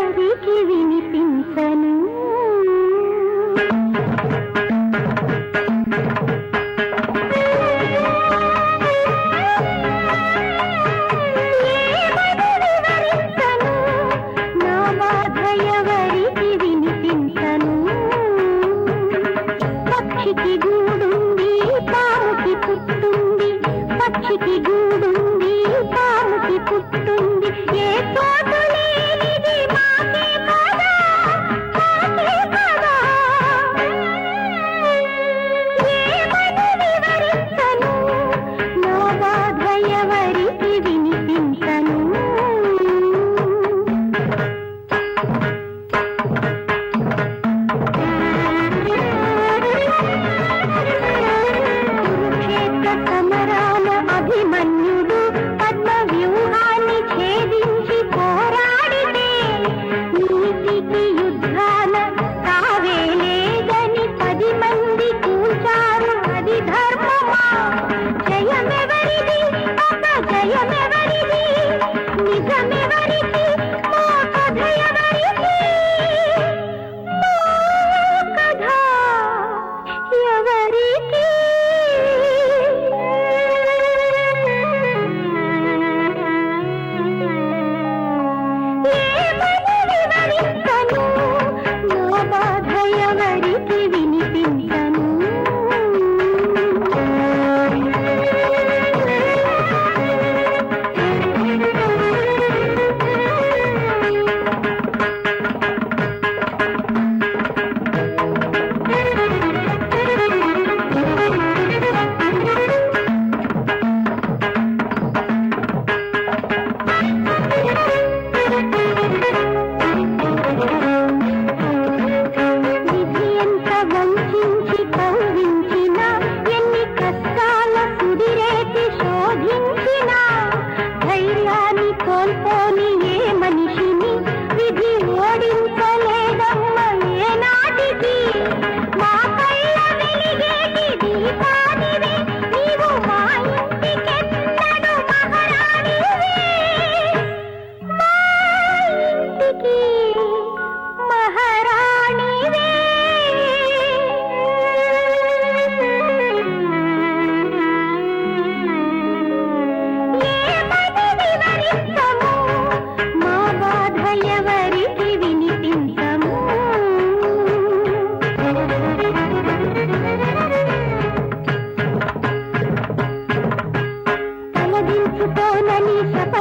Kiwi వినిపించను.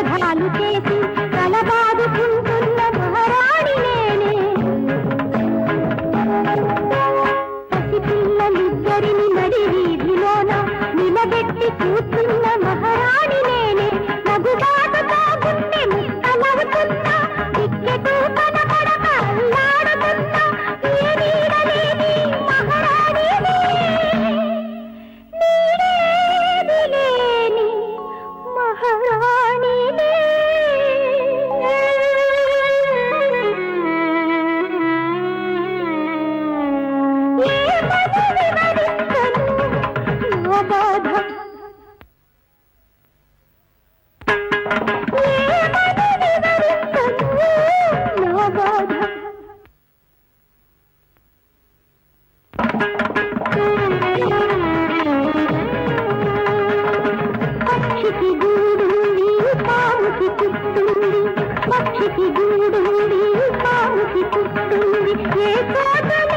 भालू के పాముకి పుట్టుంది పక్షికి గూడుంది పాముకి పుట్టుంది ఏ తోట